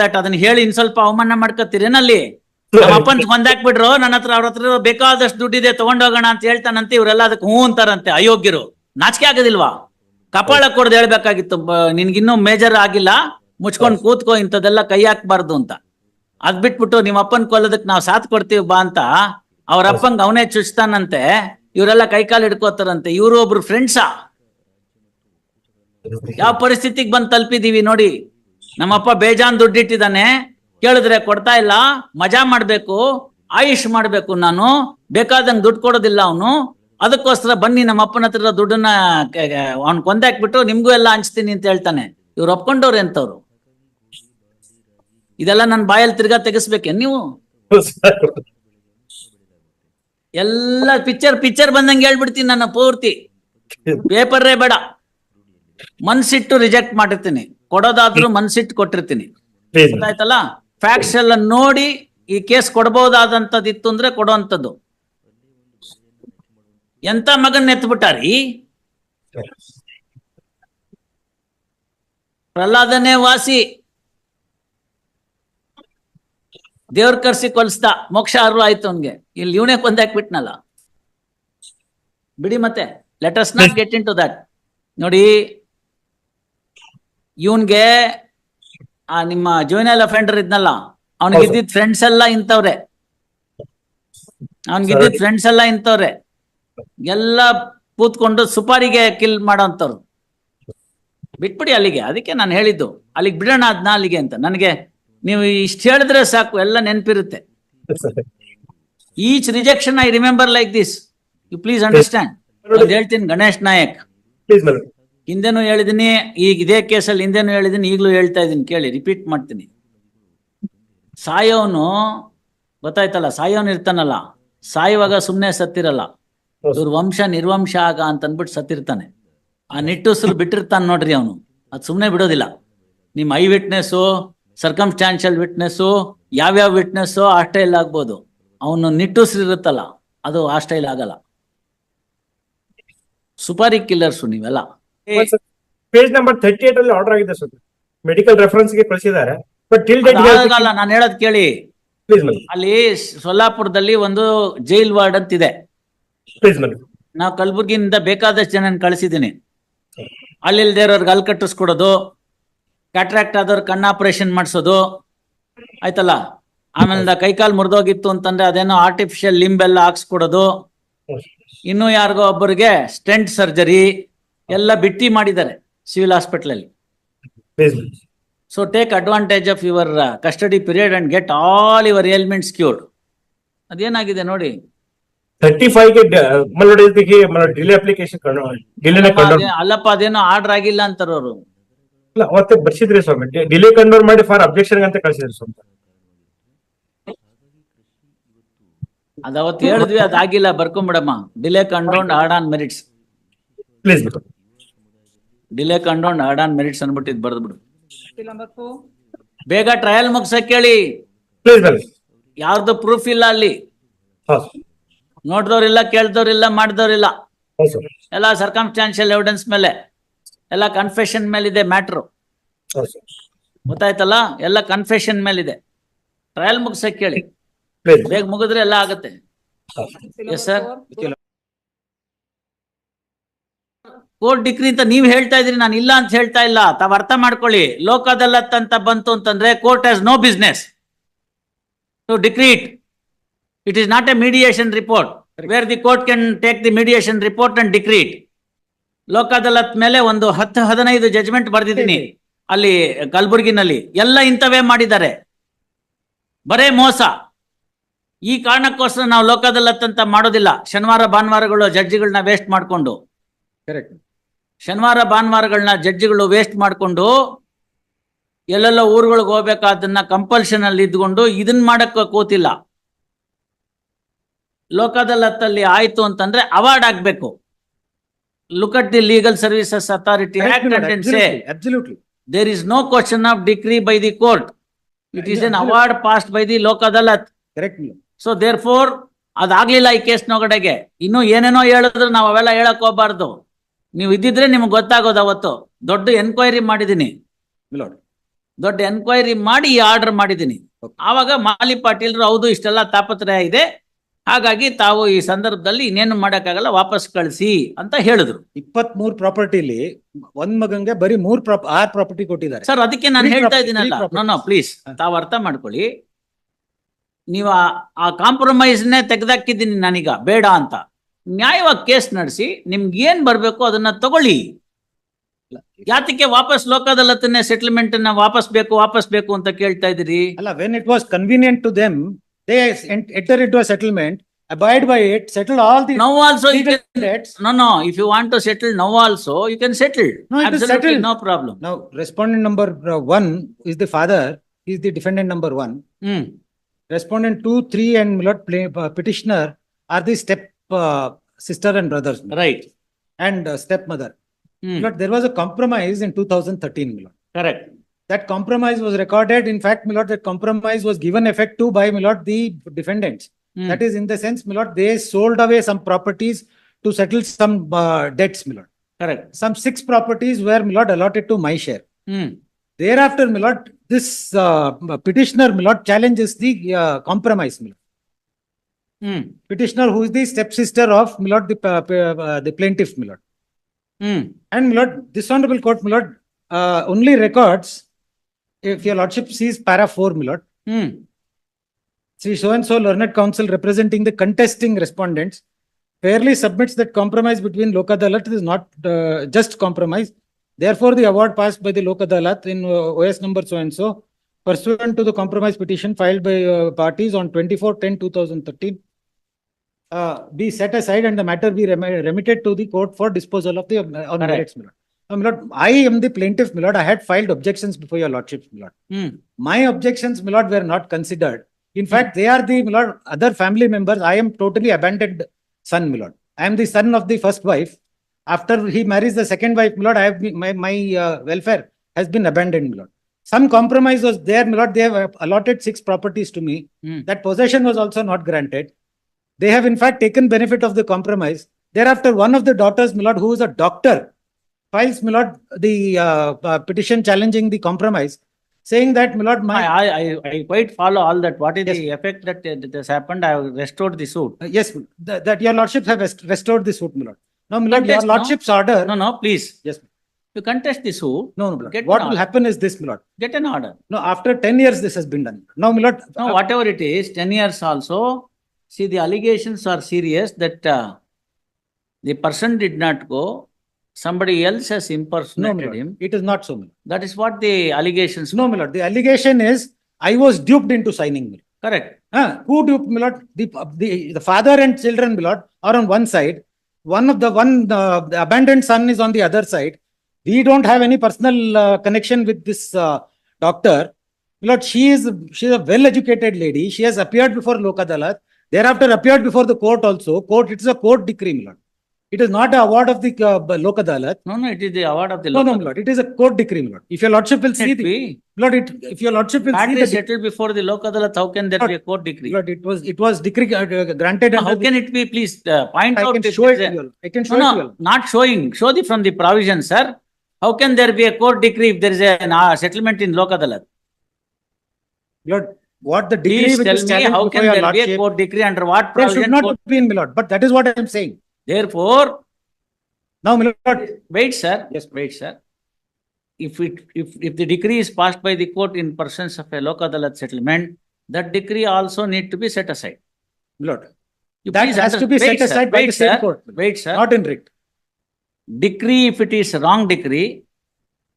That ಅದನ್ನ ಹೇಳಿ ಇನ್ ಸ್ವಲ್ಪ ಅವಮಾನ ಮಾಡ್ಕೊತೀರೇನಲ್ಲಿ ಅಪ್ಪನ್ ಕೊಂದಾಕ್ಬಿಟ್ರು ನನ್ನ ಹತ್ರ ಅವ್ರ ಹತ್ರ ಬೇಕಾದಷ್ಟು ದುಡ್ಡಿದೆ ತಗೊಂಡೋಗೋಣ ಅಂತ ಹೇಳ್ತಾನಂತೆ ಇವರೆಲ್ಲ ಅದಕ್ಕೆ ಹ್ಞೂ ಅಂತಾರಂತೆ. ಅಯೋಗ್ಯರು. ನಾಚಿಕೆ ಆಗೋದಿಲ್ವಾ? ಕಪಾಳ ಕೊಡ್ದು ಹೇಳ್ಬೇಕಾಗಿತ್ತು. ನಿನ್ಗಿನ್ನೂ ಮೇಜರ್ ಆಗಿಲ್ಲ. ಮುಚ್ಕೊಂಡ್ ಕೂತ್ಕೋ ಇಂಥದೆಲ್ಲ ಕೈ ಹಾಕ್ಬಾರ್ದು ಅಂತ. ಅದ್ ಬಿಟ್ಬಿಟ್ಟು ನಿಮ್ಮ ಅಪ್ಪನ್ ಕೊಲ್ಲದಕ್ ನಾವ್ ಸಾಥ್ ಕೊಡ್ತೀವಿ ಬಾ ಅಂತ ಅವ್ರ ಅಪ್ಪಂಗ್ ಅವನೇ ಚುಚ್ತಾನಂತೆ. ಇವರೆಲ್ಲ ಕೈಕಾಲು ಹಿಡ್ಕೋತಾರಂತೆ. ಇವರು ಒಬ್ರು ಫ್ರೆಂಡ್ಸಾ ಯಾವ ಪರಿಸ್ಥಿತಿಗೆ ಬಂದ್ ತಲುಪಿದೀವಿ ನೋಡಿ. ನಮ್ಮಪ್ಪ ಬೇಜಾನ್ ದುಡ್ಡಿಟ್ಟಿದ್ದಾನೆ. ಕೇಳಿದ್ರೆ ಕೊಡ್ತಾ ಇಲ್ಲ. ಮಜಾ ಮಾಡ್ಬೇಕು. ಆಯುಷ್ ಮಾಡ್ಬೇಕು ನಾನು. ಬೇಕಾದಂಗ್ ದುಡ್ಡು ಕೊಡೋದಿಲ್ಲ ಅವನು. ಅದಕ್ಕೋಸ್ಕರ ಬನ್ನಿ ನಮ್ಮ ಅಪ್ಪನ ಹತ್ರ ದುಡ್ಡನ್ನ ಅವ್ನ್ ಕೊಂದಾಕ್ಬಿಟ್ಟು ನಿಮ್ಗೂ ಎಲ್ಲ ಹಂಚ್ತೀನಿ ಅಂತ ಹೇಳ್ತಾನೆ. ಇವ್ರು ಒಪ್ಕೊಂಡವ್ರು ಎಂತವ್ರು ಇದೆಲ್ಲ ನನ್ನ ಬಾಯಲ್ಲಿ ತಿರ್ಗಾ ತೆಗಿಸ್ಬೇಕೆ. ನೀವು? ಎಲ್ಲ ಪಿಕ್ಚರ್ ಪಿಕ್ಚರ್ ಬಂದಂಗೆ ಹೇಳ್ಬಿಡ್ತೀನಿ ನನ್ನ ಪೂರ್ತಿ. ಪೇಪರೇ ಬೇಡ. ಮನ್ಸಿಟ್ಟು ರಿಜೆಕ್ಟ್ ಮಾಡಿರ್ತೀನಿ. ಕೊಡೋದಾದ್ರೂ ಮನ್ಸಿಟ್ಟು ಕೊಟ್ಟಿರ್ತೀನಿ. ಗೊತ್ತಾಯ್ತಲ್ಲ? ಫ್ಯಾಕ್ಟ್ಸ್ ಎಲ್ಲ ನೋಡಿ ಈ ಕೇಸ್ ಕೊಡಬಹುದಾದಂತದಿತ್ತು ಅಂದ್ರೆ ಕೊಡುವಂಥದ್ದು ಎಂತ ಮಗನ್ ಎತ್ಬಿಟ್ಟಾರಿ? ಪ್ರಹ್ಲಾದನೇ ವಾಸಿ. ದೇವ್ರ ಕರ್ಸಿ ಕೊಲ್ಸ್ದ. ಮೋಕ್ಷ ಅರ್ವ ಆಯ್ತು ಅವನ್ಗೆ. ಇಲ್ಲಿ ಇವನೇ ಕೊಂದಾಕ್ಬಿಟ್ನಲ್ಲ ಬಿಡಿ ಮತ್ತೆ. Let us not get into that ನೋಡಿ ಇವನ್ಗೆ ಆ ನಿಮ್ಮ ಜೂನಿಯಲ್ ಅಫೆಂಡರ್ ಇದ್ನಲ್ಲ ಅವ್ನಿಗೆ. ಇದ್ದಿದ್ ಫ್ರೆಂಡ್ಸ್ ಎಲ್ಲ ಇಂಥವ್ರೆ. ಅವ್ನಿಗೆ ಇದ್ದಿದ್ ಫ್ರೆಂಡ್ಸ್ ಎಲ್ಲ ಇಂಥವ್ರೆ. ಎಲ್ಲ ಕೂತ್ಕೊಂಡು ಸುಪಾರಿಗೆ ಕಿಲ್ ಮಾಡೋಂಥವ್ರು. ಬಿಟ್ಬಿಡಿ ಅಲ್ಲಿಗೆ ಅದಕ್ಕೆ ನಾನು ಹೇಳಿದ್ದು. ಅಲ್ಲಿಗೆ ಬಿಡೋಣ ಅದ್ನ ಅಲ್ಲಿಗೆ ಅಂತ. ನನಗೆ ನೀವು ಇಷ್ಟು ಹೇಳಿದ್ರೆ ಸಾಕು ಎಲ್ಲ ನೆನಪಿರುತ್ತೆ. Each rejection I remember like this you please understand ಹೇಳ್ತೀನಿ ಗಣೇಶ್ ನಾಯಕ್. ಹಿಂದೆನೂ ಹೇಳಿದೀನಿ ಈಗ ಇದೇ ಕೇಸಲ್ಲಿ ಹಿಂದೆನೂ ಹೇಳಿದೀನಿ, ಈಗಲೂ ಹೇಳ್ತಾ ಇದ್ದೀನಿ ಕೇಳಿ ರಿಪೀಟ್ ಮಾಡ್ತೀನಿ. ಸಾಯೋನು, ಗೊತ್ತಾಯ್ತಲ್ಲ, ಸಾಯೋನು ಇರ್ತಾನಲ್ಲ, ಸಾಯುವಾಗ ಸುಮ್ಮನೆ ಸತ್ತಿರಲ್ಲ. ಇವ್ರ ವಂಶ ನಿರ್ವಂಶ ಆಗ ಅಂತ ಅಂದ್ಬಿಟ್ಟು ಸತ್ತಿರ್ತಾನೆ. ಆ ನಿಟ್ಟುಸಿರು ಬಿಟ್ಟಿರ್ತಾನೆ ನೋಡ್ರಿ ಅವನು. ಅದು ಸುಮ್ಮನೆ ಬಿಡೋದಿಲ್ಲ. ನಿಮ್ಮ ಐ ವಿಟ್ನೆಸ್ಸು ಸರ್ಕಮ್ಸ್ಟಾನ್ಷಿಯಲ್ ವಿಟ್ನೆಸ್ಸು, ಯಾವ್ಯಾವ ವಿಟ್ನೆಸ್ಸು ಆ ಸ್ಟೈಲ್ ಆಗ್ಬೋದು. ಅವನು ನಿಟ್ಟುಸಿರು ಇರುತ್ತಲ್ಲ, ಅದು ಆ ಸ್ಟೈಲ್ ಆಗಲ್ಲ. ಸುಪಾರಿ ಕಿಲ್ಲರ್ಸು ನೀವೆಲ್ಲ. ಪೇಜ್ ನಂಬರ್ ಥರ್ಟಿ ಏಟ್ ಅಲ್ಲಿ ಆರ್ಡರ್ ಆಗಿದೆ ಸರ್ ಮೆಡಿಕಲ್ ರೆಫರೆನ್ಸ್ಗೆ ಕಳಿಸಿದ್ದಾರೆ. ಬಟ್ ಟಿಲ್ ಡೇಟ್ ನಾನು ಹೇಳೋದ್ ಕೇಳಿ. ಅಲ್ಲಿ ಸೊಲ್ಲಾಪುರದಲ್ಲಿ ಒಂದು ಜೈಲ್ ವಾರ್ಡ್ ಅಂತ ಇದೆ. ನಾವು ಕಲಬುರ್ಗಿಯಿಂದ ಬೇಕಾದಷ್ಟು ಜನ ಕಳಿಸಿದ್ದೀನಿ. ಅಲ್ಲಿಲ್ದೇ ಇರೋರ್ಗೆ ಅಲ್ಲಿ ಕಟ್ಟಿಸ್ಕೊಡೋದು. ಕ್ಯಾಟ್ರಾಕ್ಟ್ ಆದವ್ರು ಕಣ್ಣು ಆಪರೇಷನ್ ಮಾಡಿಸೋದು. ಆಯ್ತಲ್ಲ? ಆಮೇಲೆ ಕೈಕಾಲು ಮುರಿದೋಗಿತ್ತು ಅಂತಂದ್ರೆ ಅದೇನೋ ಆರ್ಟಿಫಿಷಿಯಲ್ ಲಿಂಬೆಲ್ಲ ಹಾಕ್ಸ್ಕೊಡೋದು. ಇನ್ನು ಯಾರಿಗೋ ಒಬ್ಬರಿಗೆ ಸ್ಟೆಂಟ್ ಸರ್ಜರಿ. ಎಲ್ಲ ಬಿಟ್ಟಿ ಮಾಡಿದ್ದಾರೆ ಸಿವಿಲ್ ಹಾಸ್ಪಿಟಲ್ ಅಲ್ಲಿ so take advantage of your custody period and get all your ailments cured ಅದೇನಾಗಿದೆ ನೋಡಿ? ತರ್ಟಿ ಫೈವ್ ಡಿಲೇ ಅಪ್ಲಿಕೇಶನ್ ಅಲ್ಲಪ್ಪ ಅದೇನೋ ಆರ್ಡರ್ ಆಗಿಲ್ಲ ಅಂತಾರ ಅವರು. ಇಲ್ಲ ಅವತ್ತೆ ಬರ್ಸಿದ್ರಿ ಸ್ವಾಮಿ. ಡಿಲೇ ಮಾಡಿ ಫಾರ್ ಅಬ್ಜೆಕ್ಷನ್ ಅಂತ ಕಳ್ಸಿದ್ರಿ ಸ್ವಾಮಿ. ಹೇಳಿದ್ವಿ ಅದಾಗಿಲ್ಲ ಬರ್ಕೊಂಬಿಡಮ್ಮ. Delay condoned heard on merits please madam delay condoned heard on merits ಅನ್ಬಿಟ್ಟಿದ್ ಬರ್ದ್ಬಿಡು. ಬೇಗ ಟ್ರಯಲ್ ಮುಗ್ಸಕ್ ಕೇಳಿ. ಪ್ಲೀಸ್ ಮೇಡಮ್ ಯಾರ್ದು ಪ್ರೂಫ್ ಇಲ್ಲ ಅಲ್ಲಿ. ಹೌದು ನೋಡ್ದವ್ರಿಲ್ಲ ಕೇಳ್ದವ್ರಿಲ್ಲ ಮಾಡಿದವ್ರಿಲ್ಲ. ಹೌದು ಸರ್ ಎಲ್ಲ ಸರ್ಕಮ್ಸ್ಟಾನ್ಷಿಯಲ್ ಎವಿಡೆನ್ಸ್ ಮೇಲೆ ಎಲ್ಲ ಕನ್ಫೆಷನ್ ಮೇಲಿದೆ ಇದೆ ಹೌದು ಸರ್ ಗೊತ್ತಾಯ್ತಲ್ಲ? ಎಲ್ಲ ಕನ್ಫೆಷನ್ ಮೇಲಿದೆ. ಟ್ರಯಲ್ ಮುಗ್ಸಕ್ ಕೇಳಿ. ಪ್ಲೀಸ್ ಬೇಗ ಮುಗಿದ್ರೆ ಎಲ್ಲ ಆಗುತ್ತೆ. ಎಸ್ ಸರ್ ಕೋರ್ಟ್ ಡಿಗ್ರಿ ಅಂತ ನೀವ್ ಹೇಳ್ತಾ ಇದ್ರಿ ನಾನು ಇಲ್ಲ ಅಂತ ಹೇಳ್ತಾ ಇಲ್ಲ. ತಾವ್ ಅರ್ಥ ಮಾಡ್ಕೊಳ್ಳಿ. ಲೋಕದಲ್ಲತ್ ಅಂತ ಬಂತು ಅಂತಂದ್ರೆ court has no business. To decree it it. Is not a mediation report where the court can take the mediation report and decree it Lok Adalat ಮೇಲೆ ಒಂದು ಹತ್ತು ಹದಿನೈದು ಜಜ್ಮೆಂಟ್ ಬರ್ದಿದ್ದೀನಿ. ಅಲ್ಲಿ ಕಲಬುರ್ಗಿನಲ್ಲಿ. ಎಲ್ಲ ಇಂಥವೇ ಮಾಡಿದ್ದಾರೆ. ಬರೇ ಮೋಸ. ಈ ಕಾರಣಕ್ಕೋಸ್ಕರ ನಾವು ಲೋಕದಲ್ಲತ್ತಂತ ಮಾಡೋದಿಲ್ಲ. ಶನಿವಾರ ಭಾನುವಾರಗಳು ಜಡ್ಜಿಗಳನ್ನ ವೇಸ್ಟ್ ಮಾಡ್ಕೊಂಡು. ಕರೆಕ್ಟ್ ಶನಿವಾರ ಭಾನುವಾರಗಳನ್ನ ಜಡ್ಜ್ಗಳು ವೇಸ್ಟ್ ಮಾಡ್ಕೊಂಡು ಎಲ್ಲೆಲ್ಲ ಊರುಗಳಿಗೆ ಹೋಗ್ಬೇಕಾದನ್ನ ಕಂಪಲ್ಷನ್ ಅಲ್ಲಿ ಇದ್ಕೊಂಡು ಇದನ್ನ ಮಾಡಕ್ ಕೂತಿಲ್ಲ. ಲೋಕದಲ್ಲತ್ತಲ್ಲಿ ಆಯ್ತು ಅಂತಂದ್ರೆ ಅವಾರ್ಡ್ ಆಗ್ಬೇಕು. Look at the legal services authority there is no question of decree by the court it is an award passed by the Lok Adalat correct so therefore ಅದಾಗ್ಲಿಲ್ಲ ಈ ಕೇಸ್ ನೋಗಡೆಗೆ. ಇನ್ನು ಏನೇನೋ ಹೇಳಿದ್ರು ನಾವು ಅವೆಲ್ಲ ಹೇಳಕ್ ಹೋಗ್ಬಾರ್ದು. ನೀವು ಇದ್ದಿದ್ರೆ ನಿಮ್ಗೆ ಗೊತ್ತಾಗೋದು ಅವತ್ತು. ದೊಡ್ಡ ಎನ್ಕ್ವೈರಿ ಮಾಡಿದ್ದೀನಿ. ಮಿಲೋಡ್ ದೊಡ್ಡ ಎನ್ಕ್ವೈರಿ ಮಾಡಿ ಈ ಆರ್ಡರ್ ಮಾಡಿದ್ದೀನಿ. ಆವಾಗ ಮಾಲಿ ಪಾಟೀಲ್ರು ಹೌದು ಇಷ್ಟೆಲ್ಲ ತಾಪತ್ರಯ ಇದೆ. ಹಾಗಾಗಿ ತಾವು ಈ ಸಂದರ್ಭದಲ್ಲಿ ಇನ್ನೇನು ಮಾಡಕ್ಕಾಗಲ್ಲ ವಾಪಸ್ ಕಳಿಸಿ ಅಂತ ಹೇಳಿದ್ರು. ಇಪ್ಪತ್ ಮೂರ್ ಪ್ರಾಪರ್ಟಿಲಿ ಒಂದ್ ಮಗಂಗೆ ಬರೀ ಮೂರ್ ಆರ್ ಪ್ರಾಪರ್ಟಿ ಕೊಟ್ಟಿದ್ದಾರೆ. ಸರ್ ಅದಕ್ಕೆ ನಾನು ಹೇಳ್ತಾ ಇದ್ದೀನಲ್ಲ. No no. ಪ್ಲೀಸ್. ತಾವು ಅರ್ಥ ಮಾಡ್ಕೊಳ್ಳಿ. ನೀವು ಆ- ಕಾಂಪ್ರಮೈಸ್ ಕಾಂಪ್ರಮೈಸ್ನೇ ತೆಗೆದಾಕಿದ್ದೀನಿ ನಾನೀಗ. ಬೇಡ ಅಂತ. ನ್ಯಾಯವಾಗಿ ಕೇಸ್ ನಡೆಸಿ ನಿಮ್ಗೆ ಏನ್ ಬರ್ಬೇಕು ಅದನ್ನ ತಗೊಳ್ಳಿ ಯಾತಕ್ಕೆ ವಾಪಸ್ ಲೋಕದಲ್ಲತ್ತನ್ನೇ ಸೆಟಲ್ಮೆಂಟ್ ಅನ್ನ ವಾಪಸ್ ಬೇಕು ವಾಪಸ್ ಬೇಕು ಅಂತ ಕೇಳ್ತಾ ಇದ್ದೀರಿ ಅಲ್ಲ when it was convenient to them they enter it was settlement abide by it settle all the now also legal debts. No no if you want to settle now also you can settle. No problem Now, respondent number uh, one is the father, is the defendant number one. Hmm Respondent two, three and Milord petitioner or petitioner are the step uh, sister and brothers, Right. And uh, stepmother. Mm. But there was a compromise in 2013, Milot. Correct. That compromise was recorded. In fact, Milot, that compromise was given effect to by Milot the defendants. Mm. That is, in the sense, Milot, they sold away some properties to settle some uh, debts, Milot. Correct. Some six properties were Milot allotted to my share. Mm. Thereafter, Milot, this uh, petitioner Milot challenges the uh, compromise, Milot. Mm. Petitioner who is the stepsister of my the, uh, uh, the plaintiff my. Mm. And my this honorable court my uh, only records, if your lordship sees para 4 my mm. see so and so learned counsel representing the contesting respondents fairly submits that compromise between Lokadalat is not uh, just compromise. Therefore, the award passed by the Lokadalat in uh, OS number so and so pursuant to the compromise petition filed by uh, parties on 24 10 2013 uh, be set aside and the matter be remitted to the court for disposal of the on the merits, my lord. Uh, my lord, I am the plaintiff, my lord. I had filed objections before your lordships, my lord. Hmm. My objections, my lord, were not considered. In fact, they are the, my lord, other family members. I am totally abandoned son, my lord. I am the son of the first wife. After he marries the second wife, my lord, I have been, my, my uh, welfare has been abandoned, my lord. Some compromise was there, my lord. They have allotted six properties to me. Hmm. That possession was also not granted. They have in fact taken benefit of the compromise. Thereafter, one of the daughters, my lord, who is a doctor, files, my lord, the uh, uh, petition challenging the compromise, saying that, my lord, my I, I, I quite follow all that. What is Yes. the effect that uh, has happened? I have restored the suit. Uh, Yes, that, that your lordships have rest- restored the suit, my lord. Now, my lord, your Contest, no? lordship's order. No, no, please. Yes, You contest the suit, no, no, my lord. Get What will happen is this, my lord. get an order. No, after ten years, this has been done. Now, my lord. No, uh, whatever it is, ten years also, see, the allegations are serious that uh, the person did not go, somebody else has No, my impersonated lord. him. It is not so, my lord. That is what the allegations. No, my lord. The allegation is I was duped into signing, my lord. Correct. Who duped, my lord? The, the, the father and children, my lord, are on one side. One of the one, uh, the abandoned son is on the other side. We don't have any personal uh, connection with this uh, doctor. My lord, she is, she is a well-educated lady. She has appeared before Lok Adalat. Thereafter appeared before the court also. Court, it is a court decree, my lord. It is not a award of the uh, Lok Adalat. No, no, it is the award of the. No, no, my lord. It is a court decree, my lord. If your lordship will see the, lord, it, if your lordship will see matter the, de- settled before the local adalat, how can there be a court decree? lord, it was, it was decree uh, granted. How under the- can it be, please, uh, point I out. can if show it to a- you. I can show No, it to no, not showing, show the from the provision, sir. How can there be a court decree if there is a uh, settlement in local adalat? Lord, what the decree Please which tell is me, how can there be a court decree under what there should provision? not court- be in my lord, but that is what I am saying. Therefore, Now, my lord, wait, sir. Yes. Wait, sir. If it, if, if the decree is passed by the court in persons of a local adalat settlement, that decree also need to be set aside. my lord, You that please has to under- be set wait, sir, aside by wait, the same sir, court, Wait, sir. not in writ. Decree, if it is wrong decree,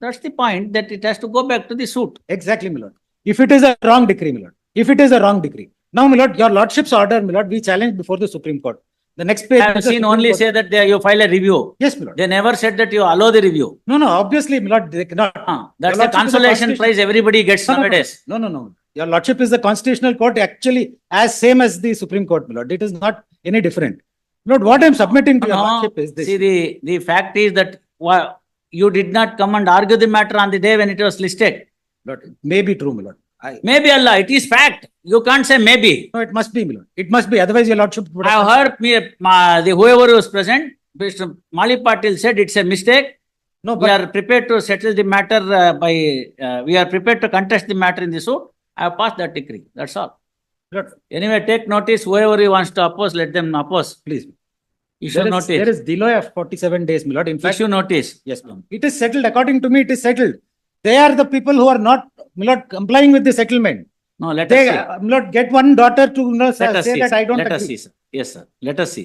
that's the point that it has to go back to the suit. Exactly, my lord. If it is a wrong decree, my lord, if it is a wrong decree. Now, my lord, your lordship's order, my lord, we challenge before the Supreme Court. The next page. I have seen only say that they, you file a review. Yes, my lord. They never said that you allow the review. No, no, obviously, my lord, they cannot. Ah, That's Your the lordship is a consolation constitution- prize everybody gets No, no, no. nowadays. No, no, no. Your lordship is the constitutional court actually as same as the Supreme Court, my lord. It is not any different. Lord, what I am submitting to your No, lordship is this. See, the, the fact is that wha- you did not come and argue the matter on the day when it was listed. Lord, it may be true, my lord. I, Maybe Allah, it is fact. You can't say maybe. no, it must be, my lord. It must be. Otherwise, your lordship would I have heard me, the whoever was present, Mr. Mali Patil said it's a mistake. No, We but are prepared to settle the matter uh, by, uh, we are prepared to contest the matter in the suit. I have passed that decree, that's all. Lord, Anyway, take notice, whoever he wants to oppose, let them oppose. please. Issue There is, there notice, is delay of forty-seven days, my lord. In fact, issue notice. yes, ma'am. It is settled. According to me, it is settled. They are the people who are not, lord, complying with the settlement. No, let us They, see. uh, lord, get one daughter to, you know, say Let us see, that I sir. don't let us agree. see, sir. Yes, sir, let us see.